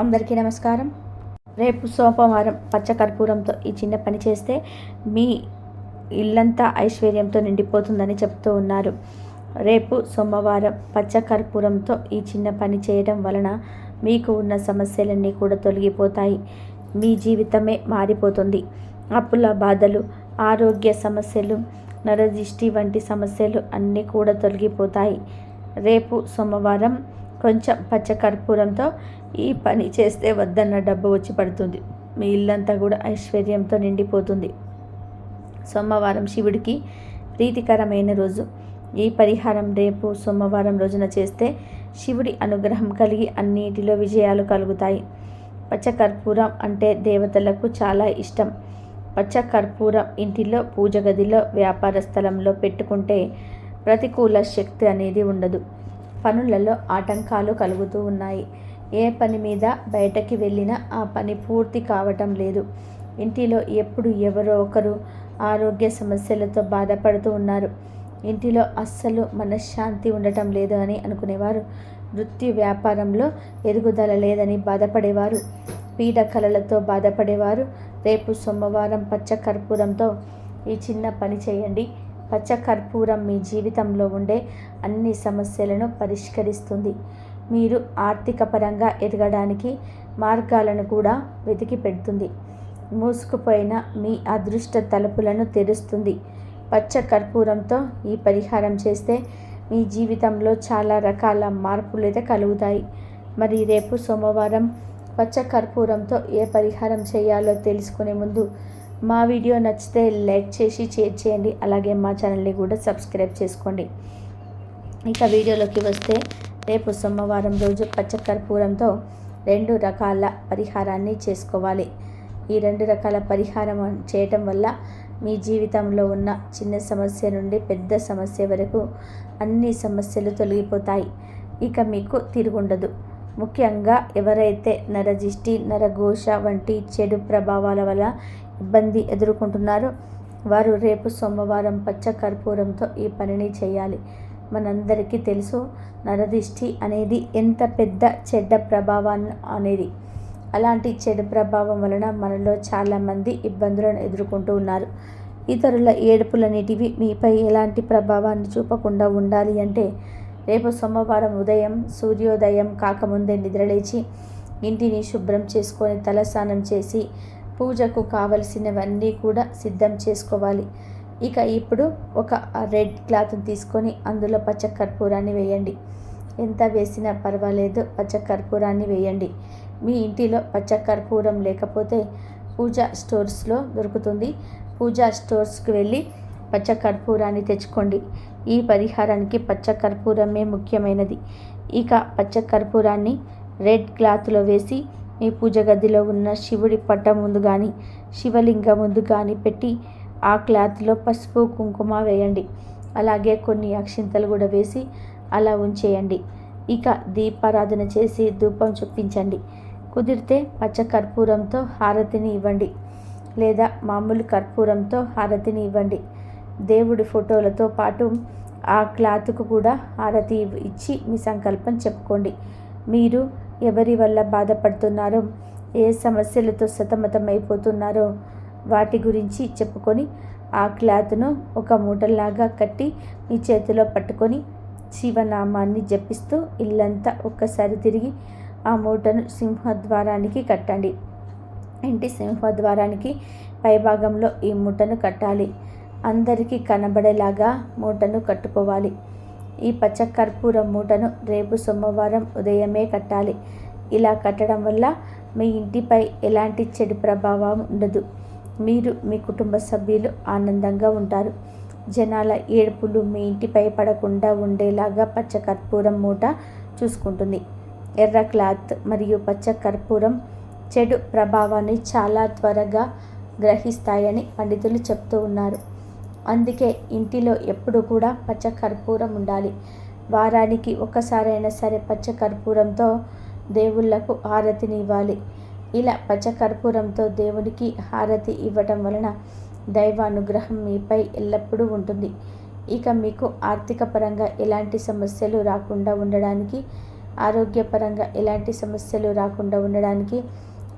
అందరికీ నమస్కారం. రేపు సోమవారం పచ్చకర్పూరంతో ఈ చిన్న పని చేస్తే మీ ఇల్లంతా ఐశ్వర్యంతో నిండిపోతుందని చెప్తూ ఉన్నారు. రేపు సోమవారం పచ్చకర్పూరంతో ఈ చిన్న పని చేయడం వలన మీకు ఉన్న సమస్యలన్నీ కూడా తొలగిపోతాయి. మీ జీవితమే మారిపోతుంది. అప్పుల బాధలు ఆరోగ్య సమస్యలు నరదిష్టి వంటి సమస్యలు అన్నీ కూడా తొలగిపోతాయి. రేపు సోమవారం కొంచెం పచ్చకర్పూరంతో ఈ పని చేస్తే వద్దన్న డబ్బు వచ్చి పడుతుంది. మీ ఇల్లంతా కూడా ఐశ్వర్యంతో నిండిపోతుంది. సోమవారం శివుడికి ప్రీతికరమైన రోజు. ఈ పరిహారం రేపు సోమవారం రోజున చేస్తే శివుడి అనుగ్రహం కలిగి అన్నిటిలో విజయాలు కలుగుతాయి. పచ్చకర్పూరం అంటే దేవతలకు చాలా ఇష్టం. పచ్చకర్పూరం ఇంటిలో పూజ గదిలో వ్యాపార స్థలంలో పెట్టుకుంటే ప్రతికూల శక్తి అనేది ఉండదు. పనులలో ఆటంకాలు కలుగుతూ ఉన్నాయి. ఏ పని మీద బయటకి వెళ్ళినా ఆ పని పూర్తి కావటం లేదు. ఇంటిలో ఎప్పుడు ఎవరో ఒకరు ఆరోగ్య సమస్యలతో బాధపడుతూ ఉన్నారు. ఇంటిలో అస్సలు మనశ్శాంతి ఉండటం లేదు అని అనుకునేవారు. వృత్తి వ్యాపారంలో ఎదుగుదల లేదని బాధపడేవారు. పీడ కలలతో బాధపడేవారు. రేపు సోమవారం పచ్చ కర్పూరంతో ఈ చిన్న పని చేయండి. పచ్చ కర్పూరం మీ జీవితంలో ఉండే అన్ని సమస్యలను పరిష్కరిస్తుంది. మీరు ఆర్థిక పరంగా ఎదగడానికి మార్గాలను కూడా వెతికి పెడుతుంది. మూసుకుపోయిన మీ అదృష్ట తలుపులను తెరుస్తుంది. పచ్చ కర్పూరంతో ఈ పరిహారం చేస్తే మీ జీవితంలో చాలా రకాల మార్పులు అయితే కలుగుతాయి. మరి రేపు సోమవారం పచ్చ కర్పూరంతో ఏ పరిహారం చేయాలో తెలుసుకునే ముందు మా వీడియో నచ్చితే లైక్ చేసి షేర్ చేయండి. అలాగే మా ఛానల్ని కూడా సబ్స్క్రైబ్ చేసుకోండి. ఇక వీడియోలోకి వస్తే రేపు సోమవారం రోజు పచ్చకర్పూరంతో రెండు రకాల పరిహారాన్ని చేసుకోవాలి. ఈ రెండు రకాల పరిహారం చేయటం వల్ల మీ జీవితంలో ఉన్న చిన్న సమస్య నుండి పెద్ద సమస్య వరకు అన్ని సమస్యలు తొలగిపోతాయి. ఇక మీకు తిరుగుండదు. ముఖ్యంగా ఎవరైతే నరజిష్టి నరఘోష వంటి చెడు ప్రభావాల వల్ల ఇబ్బంది ఎదుర్కొంటున్నారో వారు రేపు సోమవారం పచ్చ కర్పూరంతో ఈ పనిని చేయాలి. మనందరికీ తెలుసు. నరదిష్టి అనేది ఎంత పెద్ద చెడ్డ ప్రభావాన్ని అనేది. అలాంటి చెడు ప్రభావం వలన మనలో చాలామంది ఇబ్బందులను ఎదుర్కొంటూ ఉన్నారు. ఇతరుల ఏడుపులనేటివి మీపై ఎలాంటి ప్రభావాన్ని చూపకుండా ఉండాలి అంటే రేపు సోమవారం ఉదయం సూర్యోదయం కాకముందే నిద్రలేచి ఇంటిని శుభ్రం చేసుకొని తలస్నానం చేసి పూజకు కావలసినవన్నీ కూడా సిద్ధం చేసుకోవాలి. ఇక ఇప్పుడు ఒక రెడ్ క్లాత్ని తీసుకొని అందులో పచ్చ కర్పూరాన్ని వేయండి. ఎంత వేసినా పర్వాలేదు పచ్చ కర్పూరాన్ని వేయండి. మీ ఇంటిలో పచ్చ కర్పూరం లేకపోతే పూజా స్టోర్స్లో దొరుకుతుంది. పూజా స్టోర్స్కి వెళ్ళి పచ్చ కర్పూరాన్ని తెచ్చుకోండి. ఈ పరిహారానికి పచ్చ కర్పూరమే ముఖ్యమైనది. ఇక పచ్చ కర్పూరాన్ని రెడ్ క్లాత్లో వేసి మీ పూజ గదిలో ఉన్న శివుడి పట్టం ముందు కానీ శివలింగం ముందు కానీ పెట్టి ఆ క్లాత్లో పసుపు కుంకుమ వేయండి. అలాగే కొన్ని అక్షింతలు కూడా వేసి అలా ఉంచేయండి. ఇక దీపారాధన చేసి ధూపం చూపించండి కుదిరితే పచ్చ కర్పూరంతో హారతిని ఇవ్వండి. లేదా మామూలు కర్పూరంతో హారతిని ఇవ్వండి. దేవుడి ఫోటోలతో పాటు ఆ క్లాత్కు కూడా హారతి ఇచ్చి మీ సంకల్పం చెప్పుకోండి. మీరు ఎవరి వల్ల బాధపడుతున్నారో ఏ సమస్యలతో సతమతమైపోతున్నారో వాటి గురించి చెప్పుకొని ఆ క్లాత్ను ఒక మూటలాగా కట్టి మీ చేతిలో పట్టుకొని శివనామాన్ని జపిస్తూ ఇల్లంతా ఒక్కసారి తిరిగి ఆ మూటను సింహద్వారానికి కట్టండి. ఇంటి సింహద్వారానికి పైభాగంలో ఈ మూటను కట్టాలి. అందరికీ కనబడేలాగా మూటను కట్టుకోవాలి. ఈ పచ్చకర్పూరం మూటను రేపు సోమవారం ఉదయమే కట్టాలి. ఇలా కట్టడం వల్ల మీ ఇంటిపై ఎలాంటి చెడు ప్రభావం ఉండదు. మీరు మీ కుటుంబ సభ్యులు ఆనందంగా ఉంటారు. జనాల ఏడుపులు మీ ఇంటిపై పడకుండా ఉండేలాగా పచ్చ కర్పూరం మూట చూసుకుంటుంది. ఎర్ర క్లాత్ మరియు పచ్చ కర్పూరం చెడు ప్రభావాన్ని చాలా త్వరగా గ్రహిస్తాయని పండితులు చెప్తూ ఉన్నారు. అందుకే ఇంటిలో ఎప్పుడు కూడా పచ్చ కర్పూరం ఉండాలి. వారానికి ఒక్కసారైనా సరే పచ్చ కర్పూరంతో దేవుళ్ళకు హారతిని ఇవ్వాలి. ఇలా పచ్చ కర్పూరంతో దేవునికి హారతి ఇవ్వటం వలన దైవానుగ్రహం మీపై ఎల్లప్పుడూ ఉంటుంది. ఇక మీకు ఆర్థిక పరంగా ఎలాంటి సమస్యలు రాకుండా ఉండడానికి ఆరోగ్యపరంగా ఎలాంటి సమస్యలు రాకుండా ఉండడానికి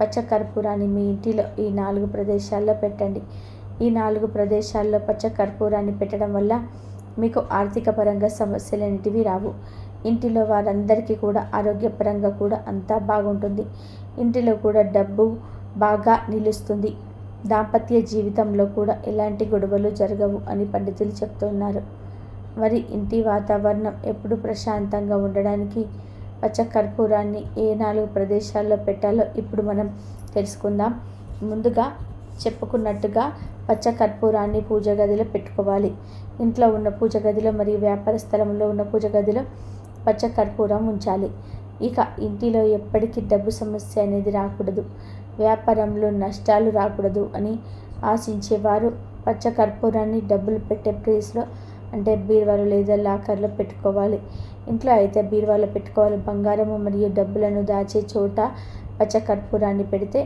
పచ్చ కర్పూరాన్ని మీ ఇంటిలో ఈ నాలుగు ప్రదేశాల్లో పెట్టండి. ఈ నాలుగు ప్రదేశాల్లో పచ్చ కర్పూరాన్ని పెట్టడం వల్ల మీకు ఆర్థిక పరంగా సమస్యలు అనేటివి రావు. ఇంటిలో వారందరికీ కూడా ఆరోగ్యపరంగా కూడా అంతా బాగుంటుంది. ఇంటిలో కూడా డబ్బు బాగా నిలుస్తుంది. దాంపత్య జీవితంలో కూడా ఎలాంటి గొడవలు జరగవు అని పండితులు చెప్తున్నారు. మరి ఇంటి వాతావరణం ఎప్పుడు ప్రశాంతంగా ఉండడానికి పచ్చ కర్పూరాన్ని ఏ నాలుగు ప్రదేశాల్లో పెట్టాలో ఇప్పుడు మనం తెలుసుకుందాం. ముందుగా చెప్పుకున్నట్టుగా పచ్చ కర్పూరాన్ని పూజ గదిలో పెట్టుకోవాలి. ఇంట్లో ఉన్న పూజ గదిలో మరియు వ్యాపార స్థలంలో ఉన్న పూజ గదిలో పచ్చ కర్పూరం ఉంచాలి. ఇక ఇంటిలో ఎప్పటికీ డబ్బు సమస్య అనేది రాకూడదు. వ్యాపారంలో నష్టాలు రాకూడదు అని ఆశించేవారు పచ్చ కర్పూరాన్ని డబ్బులు పెట్టే ప్లేస్లో అంటే బీరువాలో లేదా లాకర్లో పెట్టుకోవాలి. ఇంట్లో అయితే బీరువాలో పెట్టుకోవాలి. బంగారము మరియు డబ్బులను దాచే చోట పచ్చ కర్పూరాన్ని పెడితే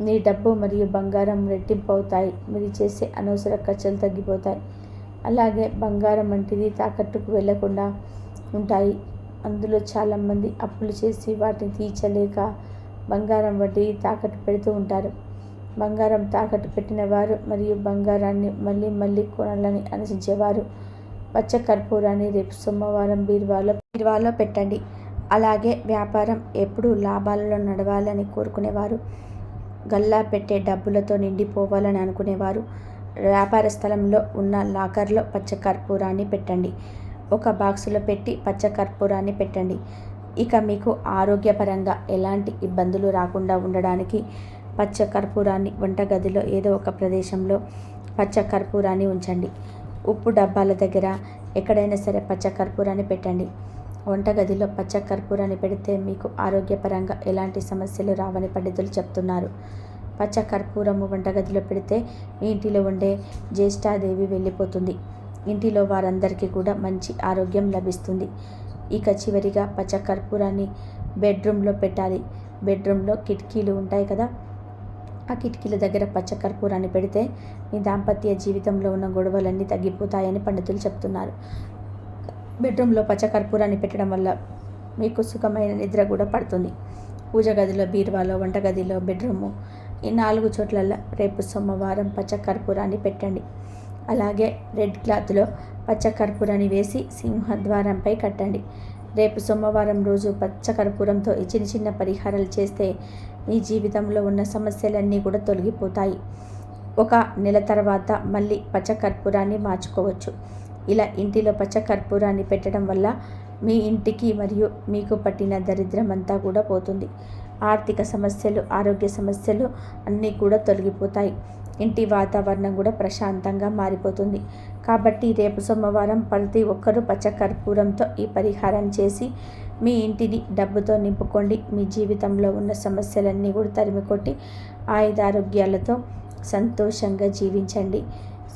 మీ డబ్బు మరియు బంగారం రెట్టింపు అవుతాయి మీరు చేసే అనవసర ఖర్చులు తగ్గిపోతాయి. అలాగే బంగారం వంటిది తాకట్టుకు వెళ్ళకుండా ఉంటాయి. అందులో చాలామంది అప్పులు చేసి వాటిని తీర్చలేక బంగారం వడ్డీ తాకట్టు పెడుతూ ఉంటారు. బంగారం తాకట్టు పెట్టిన వారు మరియు బంగారాన్ని మళ్ళీ మళ్ళీ కొనాలని ఆలోచించేవారు పచ్చ కర్పూరాన్ని రేపు సోమవారం బీరువాలో బీరువాలో పెట్టండి. అలాగే వ్యాపారం ఎప్పుడు లాభాలలో నడవాలని కోరుకునేవారు. గల్లా పెట్టే డబ్బులతో నిండిపోవాలని అనుకునేవారు. వ్యాపార స్థలంలో ఉన్న లాకర్లో పచ్చ కర్పూరాన్ని పెట్టండి. ఒక బాక్సులో పెట్టి పచ్చ కర్పూరాన్ని పెట్టండి. ఇక మీకు ఆరోగ్యపరంగా ఎలాంటి ఇబ్బందులు రాకుండా ఉండడానికి పచ్చ కర్పూరాన్ని వంటగదిలో ఏదో ఒక ప్రదేశంలో పచ్చ కర్పూరాన్ని ఉంచండి. ఉప్పు డబ్బాల దగ్గర ఎక్కడైనా సరే పచ్చ కర్పూరాన్ని పెట్టండి. వంటగదిలో పచ్చ కర్పూరాన్ని పెడితే మీకు ఆరోగ్యపరంగా ఎలాంటి సమస్యలు రావని పండితులు చెప్తున్నారు. పచ్చ కర్పూరము వంటగదిలో పెడితే మీ ఇంటిలో ఉండే జ్యేష్ఠాదేవి వెళ్ళిపోతుంది. ఇంటిలో వారందరికీ కూడా మంచి ఆరోగ్యం లభిస్తుంది. ఇక చివరిగా పచ్చ కర్పూరాన్ని బెడ్రూమ్లో పెట్టాలి. బెడ్రూమ్లో కిటికీలు ఉంటాయి కదా. ఆ కిటికీల దగ్గర పచ్చ కర్పూరాన్ని పెడితే మీ దాంపత్య జీవితంలో ఉన్న గొడవలన్నీ తగ్గిపోతాయని పండితులు చెప్తున్నారు. బెడ్రూమ్లో పచ్చ కర్పూరాన్ని పెట్టడం వల్ల మీకు సుఖమైన నిద్ర కూడా పడుతుంది. పూజ గదిలో బీరువాలో వంటగదిలో బెడ్రూము ఈ నాలుగు చోట్లల్లో రేపు సోమవారం పచ్చ కర్పూరాన్ని పెట్టండి. అలాగే రెడ్ క్లాత్లో పచ్చ కర్పూరాన్ని వేసి సింహద్వారంపై కట్టండి. రేపు సోమవారం రోజు పచ్చ కర్పూరంతో ఈ చిన్న చిన్న పరిహారాలు చేస్తే మీ జీవితంలో ఉన్న సమస్యలన్నీ కూడా తొలగిపోతాయి. ఒక నెల తర్వాత మళ్ళీ పచ్చ కర్పూరాన్ని మార్చుకోవచ్చు. ఇలా ఇంటిలో పచ్చ కర్పూరాన్ని పెట్టడం వల్ల మీ ఇంటికి మరియు మీకు పట్టిన దరిద్రం అంతా కూడా పోతుంది. ఆర్థిక సమస్యలు ఆరోగ్య సమస్యలు అన్నీ కూడా తొలగిపోతాయి. ఇంటి వాతావరణం కూడా ప్రశాంతంగా మారిపోతుంది. కాబట్టి రేపు సోమవారం ప్రతి ఒక్కరూ పచ్చకర్పూరంతో ఈ పరిహారం చేసి మీ ఇంటిని డబ్బుతో నింపుకోండి. మీ జీవితంలో ఉన్న సమస్యలన్నీ కూడా తరిమికొట్టి ఆయుధారోగ్యాలతో సంతోషంగా జీవించండి.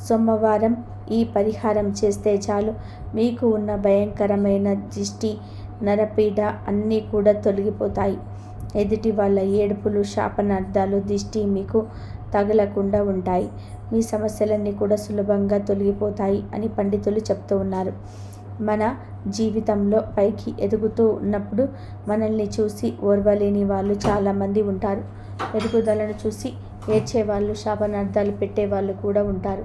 సోమవారం ఈ పరిహారం చేస్తే చాలు. మీకు ఉన్న భయంకరమైన దిష్టి నరపీడ అన్నీ కూడా తొలగిపోతాయి. ఎదుటి వాళ్ళ ఏడుపులు శాపనార్థాలు దిష్టి మీకు తగలకుండా ఉంటాయి. మీ సమస్యలన్నీ కూడా సులభంగా తొలగిపోతాయి అని పండితులు చెప్తూ ఉన్నారు. మన జీవితంలో పైకి ఎదుగుతూ ఉన్నప్పుడు మనల్ని చూసి ఓర్వలేని వాళ్ళు చాలామంది ఉంటారు. ఎదుగుదలను చూసి ఏడ్చేవాళ్ళు శాపనార్థాలు పెట్టేవాళ్ళు కూడా ఉంటారు.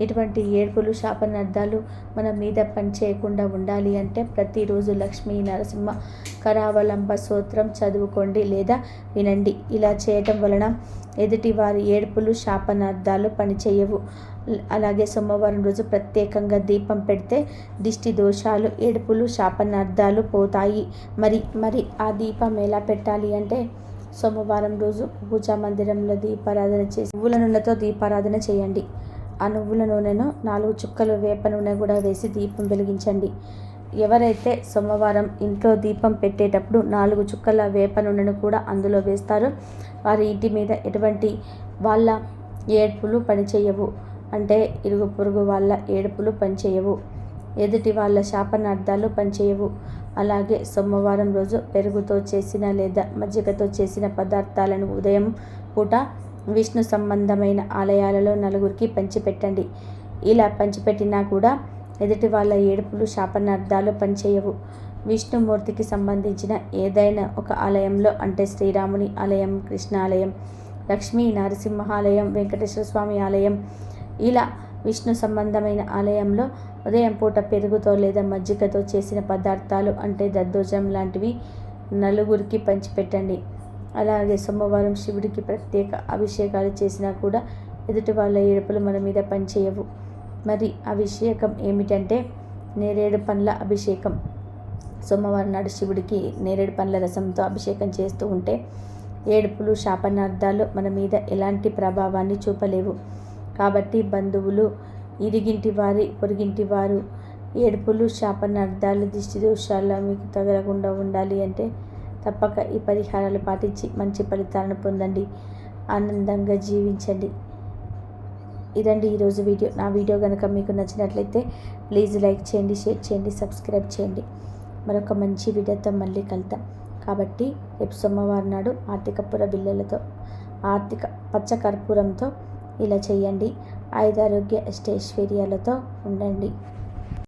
ఇటువంటి ఏడుపులు శాపనార్థాలు మన మీద పనిచేయకుండా ఉండాలి అంటే ప్రతిరోజు లక్ష్మీ నరసింహ కరావలంబ స్తోత్రం చదువుకోండి లేదా వినండి. ఇలా చేయటం వలన ఎదుటి వారి ఏడుపులు శాపనార్థాలు పనిచేయవు అలాగే సోమవారం రోజు ప్రత్యేకంగా దీపం పెడితే దిష్టి దోషాలు ఏడుపులు శాపనార్థాలు పోతాయి. మరి మరి ఆ దీపం ఎలా పెట్టాలి అంటే సోమవారం రోజు పూజా మందిరంలో దీపారాధన చేసి పువ్వుల నూనెతో దీపారాధన చేయండి. ఆ నువ్వుల నూనెను నాలుగు చుక్కలు వేప నూనె కూడా వేసి దీపం వెలిగించండి. ఎవరైతే సోమవారం ఇంట్లో దీపం పెట్టేటప్పుడు నాలుగు చుక్కల వేప నూనెను కూడా అందులో వేస్తారో వారి ఇంటి మీద ఎటువంటి వాళ్ళ ఏడుపులు పనిచేయవు. అంటే ఇరుగు పొరుగు వాళ్ళ ఏడుపులు పనిచేయవు. ఎదుటి వాళ్ళ శాపనార్థాలు పనిచేయవు. అలాగే సోమవారం రోజు పెరుగుతో చేసిన లేదా మజ్జిగతో చేసిన పదార్థాలను ఉదయం పూట విష్ణు సంబంధమైన ఆలయాలలో నలుగురికి పంచిపెట్టండి. ఇలా పంచిపెట్టినా కూడా ఎదుటి వాళ్ళ ఏడుపులు శాపనార్థాలు పనిచేయవు. విష్ణుమూర్తికి సంబంధించిన ఏదైనా ఒక ఆలయంలో అంటే శ్రీరాముని ఆలయం కృష్ణ ఆలయం లక్ష్మీ నరసింహాలయం వెంకటేశ్వర స్వామి ఆలయం ఇలా విష్ణు సంబంధమైన ఆలయంలో ఉదయం పూట పెరుగుతో లేదా మజ్జిగతో చేసిన పదార్థాలు అంటే దద్దోజం లాంటివి నలుగురికి పంచిపెట్టండి. అలాగే సోమవారం శివుడికి ప్రత్యేక అభిషేకాలు చేసినా కూడా ఎదుటి వాళ్ళ ఏడుపులు మన మీద పనిచేయవు. మరి అభిషేకం ఏమిటంటే నేరేడు పండ్ల అభిషేకం. సోమవారం నాడు శివుడికి నేరేడు పండ్ల రసంతో అభిషేకం చేస్తూ ఉంటే ఏడుపులు శాపనార్థాలు మన మీద ఎలాంటి ప్రభావాన్ని చూపలేవు. కాబట్టి బంధువులు ఇరిగింటి వారి పొరిగింటి వారు ఏడుపులు శాపనార్థాలు దిష్టి దోషాలు మీకు తగలకుండా ఉండాలి అంటే తప్పక ఈ పరిహారాలు పాటించి మంచి ఫలితాలను పొందండి. ఆనందంగా జీవించండి. ఇదండి ఈరోజు వీడియో. నా వీడియో కనుక మీకు నచ్చినట్లయితే ప్లీజ్ లైక్ చేయండి షేర్ చేయండి సబ్స్క్రైబ్ చేయండి. మరొక మంచి వీడియోతో మళ్ళీ కలుద్దాం. కాబట్టి రేపు సోమవారం నాడు ఆర్థికపుర బిల్లలతో ఆర్థిక పచ్చ కర్పూరంతో ఇలా చేయండి. ఆయుధారోగ్య అష్టైశ్వర్యాలతో ఉండండి.